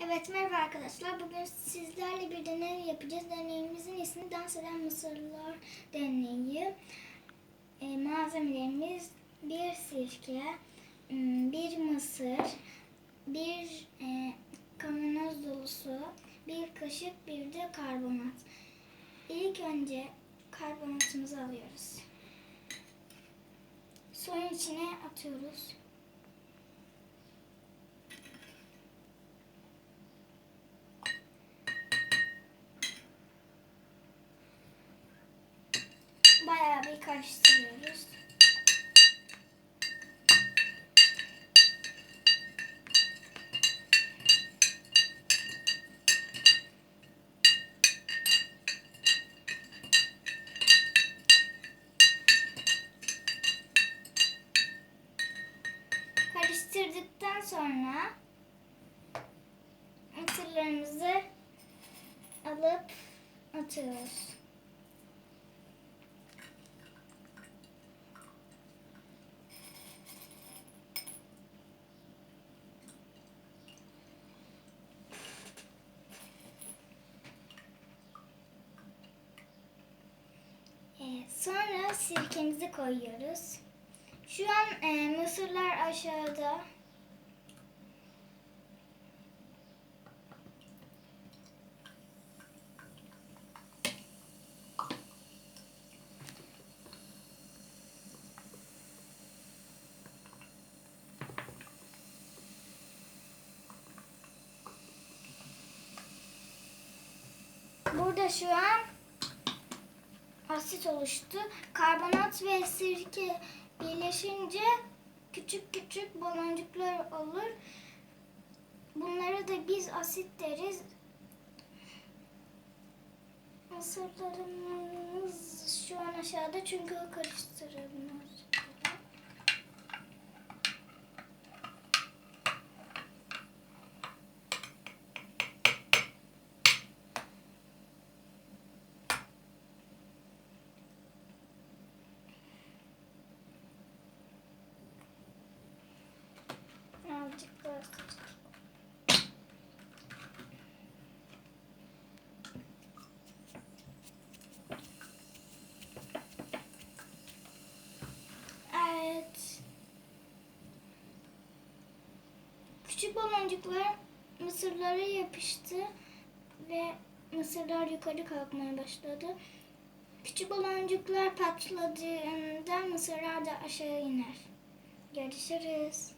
Evet merhaba arkadaşlar. Bugün sizlerle bir deney yapacağız. Deneyimizin ismi Dans Eden Mısırlar Deneyi. E, malzemelerimiz bir sirke, m, bir mısır, bir e, kavanoz dolusu, bir kaşık, bir de karbonat. İlk önce karbonatımızı alıyoruz. Suyun içine atıyoruz. Bir karıştırıyoruz. Karıştırdıktan sonra mısırlarımızı alıp atıyoruz. Evet, sonra sirkemizi koyuyoruz. Şu an e, mısırlar aşağıda. Burada şu an asit oluştu. Karbonat ve sirke birleşince küçük küçük baloncuklar olur. Bunlara da biz asit deriz. Mısırlarımız şu an aşağıda çünkü o Küçük baloncuklar mısırlara yapıştı ve mısırlar yukarı kalkmaya başladı. Küçük baloncuklar patladığında mısırlar da aşağı iner. Görüşürüz.